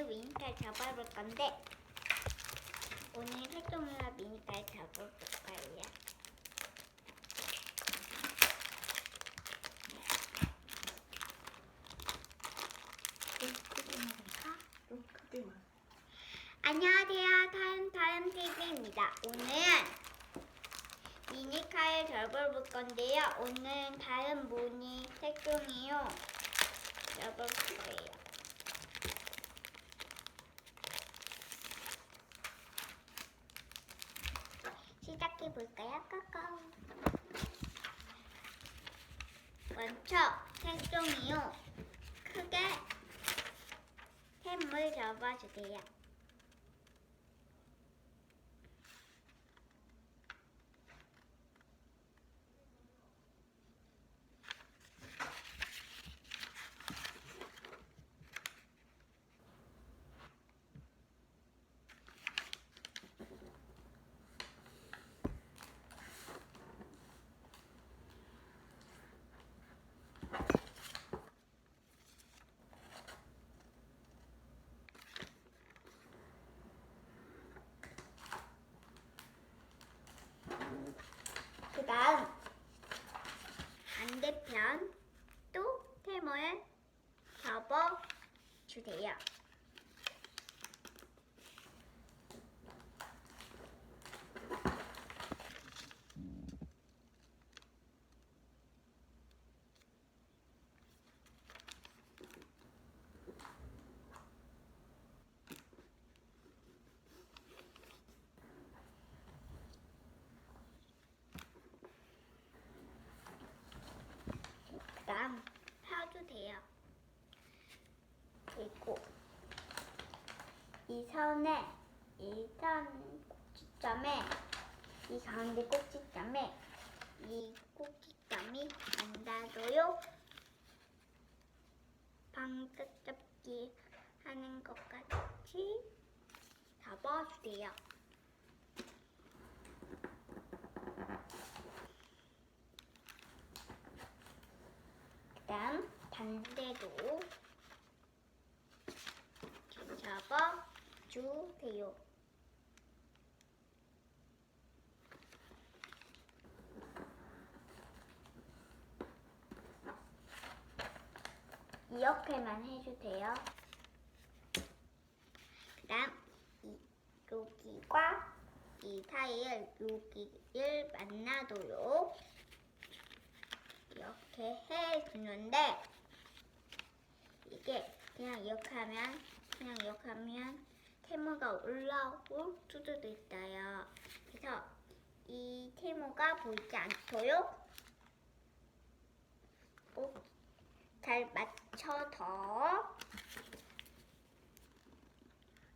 오늘 미니칼 잡아볼 건데 오늘 활동이라 미니칼 잡아볼 거예요. 안녕하세요. 다음 다음 TV입니다. 오늘은 미니칼 접어볼 건데요. 오늘은 다른 무늬 색종이요. 접어볼 거예요. 시작해 볼까요? 까까우. 먼저 색종이요. 크게 샘물 접어주세요. 그 다음 반대편 또 테모에 접어 주세요. 그 다음 펴주세요. 그리고 이 선에 이선 꼭지점에 이 가운데 꼭지점에 이 꼭지점이 안 닿아도요. 방긋 접기 하는 것 같이 접어주세요. 그 다음 반대도 접어 주세요. 이렇게만 해주세요. 그 다음 이 여기과 이 사이를 여기를 만나도록 이렇게 해주는데 이게 그냥 이렇게 하면 그냥 이렇게 하면 테모가 올라올 수도 있어요. 그래서 이 테모가 보이지 않도록 꼭 잘 맞춰서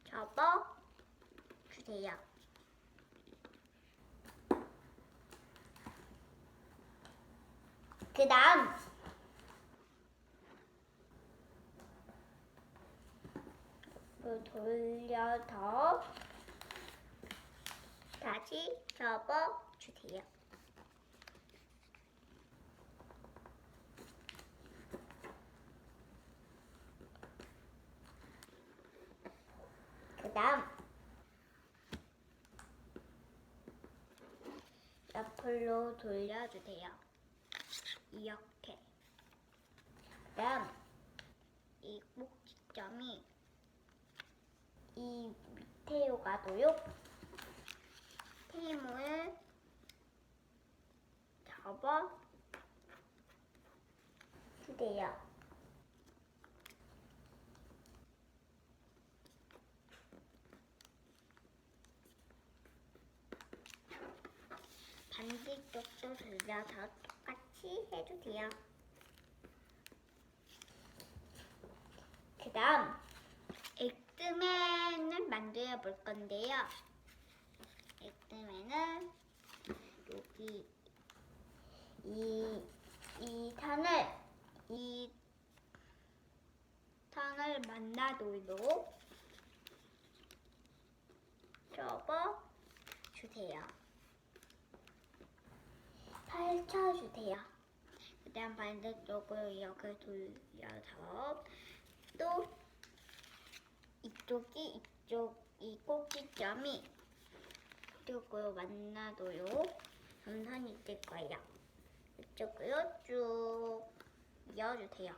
접어 주세요. 그 다음 돌려서 다시 접어 주세요. 그 다음 옆으로 돌려주세요. 이렇게. 그 다음 이 꼭지점이 이 밑에로 가도요. 테이프를 접어 주세요. 반대쪽도 돌려서 똑같이 해주세요. 그 다음 엑스맨을 만들어 볼 건데요. 엑스맨은 여기 이, 이 선을 이 선을 만나도록 접어 주세요. 펼쳐 주세요. 그다음 반대쪽으로 이렇게 돌려서 또 이쪽이 이쪽 이 꼭지점이 이쪽으로 만나도요 점선이 뜰 거예요. 이쪽으로 쭉 이어주세요.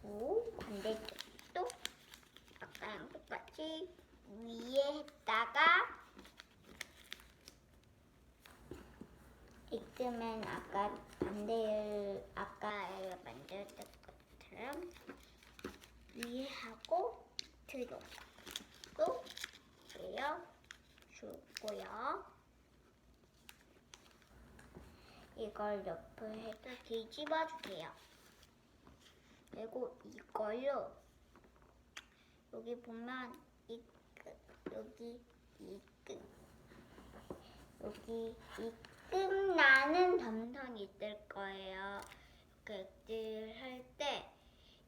그리고 반대쪽도 아까랑 똑같이 위에 했다가 이쯤엔 아까 반대를 아까 만들었던 것처럼 위에 하고 뒤로 또 이어 주고요. 이걸 옆을 해서 뒤집어 주세요. 그리고 이걸로 여기 보면 이 끝, 여기 이 끝, 여기 이 끝나는 점선이 있을 거예요. 이렇게 할때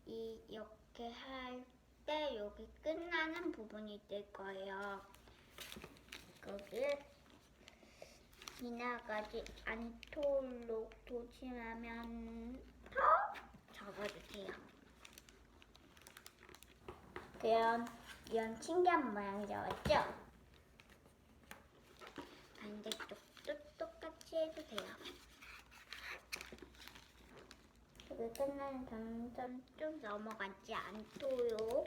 이 이렇게 할 때 여기 끝나는 부분이 있을 거예요. 거기 지나가지 않도록 조심하면서 접어주세요. 그럼 이런 신기한 모양이 나왔죠? 반대쪽 도 똑같이 해주세요. 여기 끝나는 점점 좀 넘어가지 않도록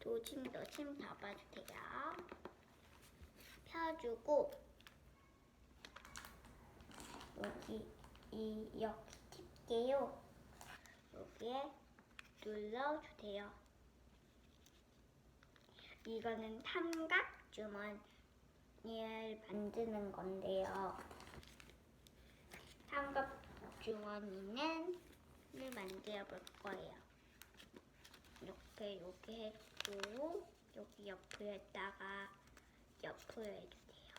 조심조심 잡아주세요. 펴주고 여기 이 여기 팁게요. 여기에 눌러주세요. 이거는 삼각 주머니를 만드는 건데요. 삼각 주머니는 을 만들어 볼 거예요. 이렇게 여기 해주고 여기 옆에다가 옆으로 해주세요.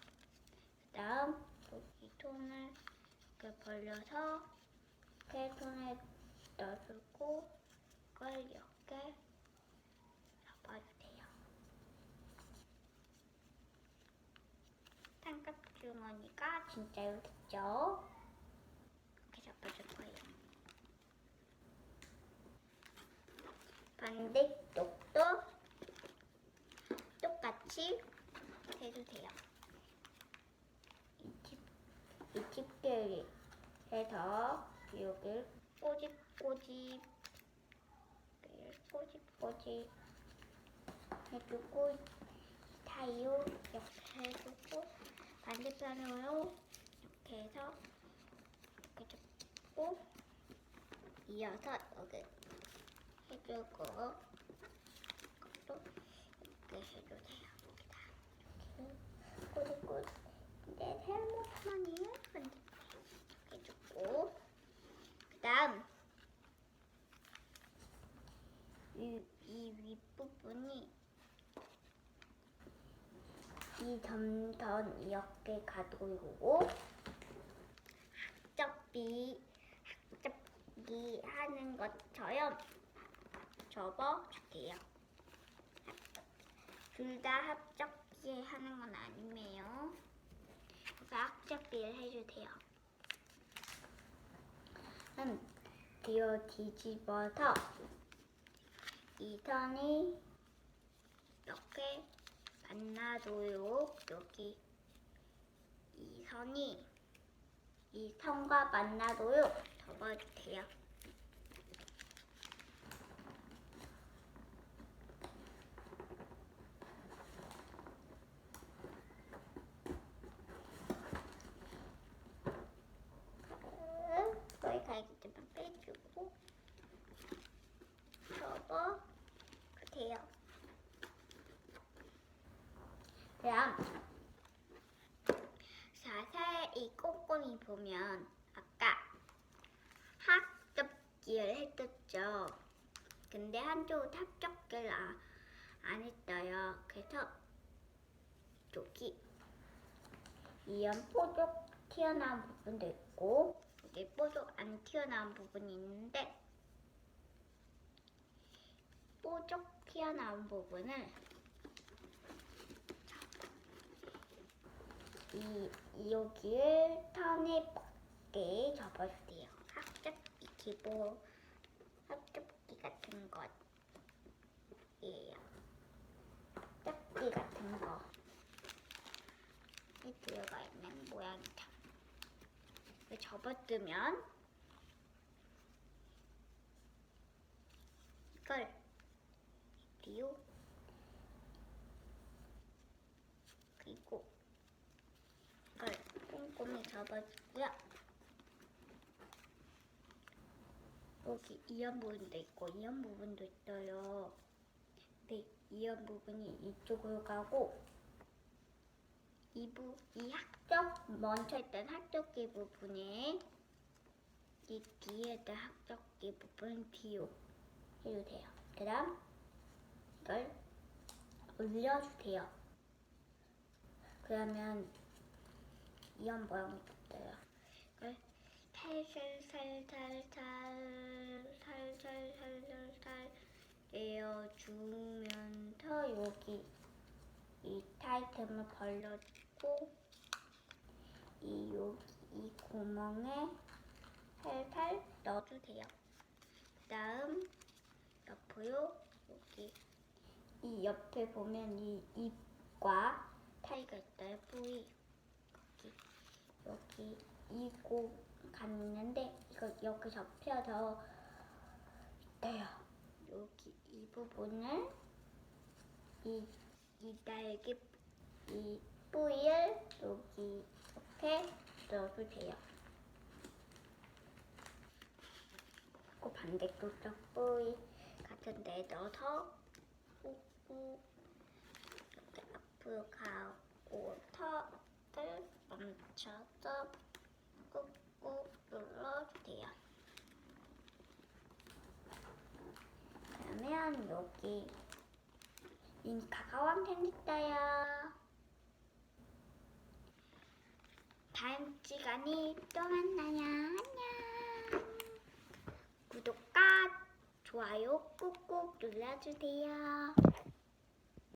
그다음 여기 손을 이렇게 벌려서 이렇게 손에 넣어주고 이걸 이렇게 잡아주세요. 삼각 주머니가 진짜 여기 있죠? 잡아줄 거예요. 반대쪽도 똑같이 해주세요. 이 집게를 해서 여기 꼬집꼬집 꼬집꼬집 해주고 타이로 이렇게 해주고 반대편으로 이렇게 해서 잡고 이어서 여기 해주고 또 이렇게 해주세요. 꼬집꼬집 내 잘못만이에요. 해주고 그 다음 이, 이 윗부분이 이 점선 이렇게 가두고 학접비 하는 것처럼 접어줄게요. 둘 다 합접기 하는 건 아니에요. 합접기를 해주세요. 음, 뒤로 뒤집어서 이 선이 이렇게 만나도록 여기 이 선이 이 선과 만나도록 접어주세요. 거기 갈기만 빼주고 접어 주세요. 그럼 자세히 꼼꼼히 보면 아까 합접기를 했었죠. 근데 한쪽은 합접기를 아, 안 했어요. 그래서 여기 이런 뽀족 튀어나온 부분도 있고 여기 뽀족 안 튀어나온 부분이 있는데 뽀족 튀어나온 부분을 이, 이 여기를 턴에 밖에 접어주세요. 학접기 기본 학접기 같은 것이에요. 학접기 같은 거에 들어가 있는 모양이다. 이걸 접어두면 이걸 뒤로 그리고 이걸 꼼꼼히 접어주고요. 여기 이연 부분도 있고 이연 부분도 있어요. 네, 이연 부분이 이쪽으로 가고 이, 부, 이 학적 멈춰 있던 학적기 부분에 이 뒤에 있던 학적기 부분 뒤로 해주세요. 그다음 이걸 올려주세요. 그러면 이런 모양이 됐어요. 이걸 살살살살살 살살살살살 내어주면서 여기 이 타이틀을 벌려주고 이 여기 이 구멍에 살살 넣어주세요. 그 다음 옆으로 여기 이 옆에 보면 이 입과 타이가 있어요. 뿌리 여기 여기 이고 간 있는데 이거 여기 접혀서 있대요. 여기 이 부분을 이, 이 날개 이 뿌리를 여기 이렇게 넣어주세요. 그리고 반대쪽 쪽 뿌리 같은 데 넣어서 꾹꾹 이렇게 앞으로 가고 턱을 멈춰서 꾹꾹 눌러주세요. 그러면 여기 링카가 완성됐어요. 다음 시간에 또 만나요. 안녕. 구독과 좋아요 꾹꾹 눌러주세요.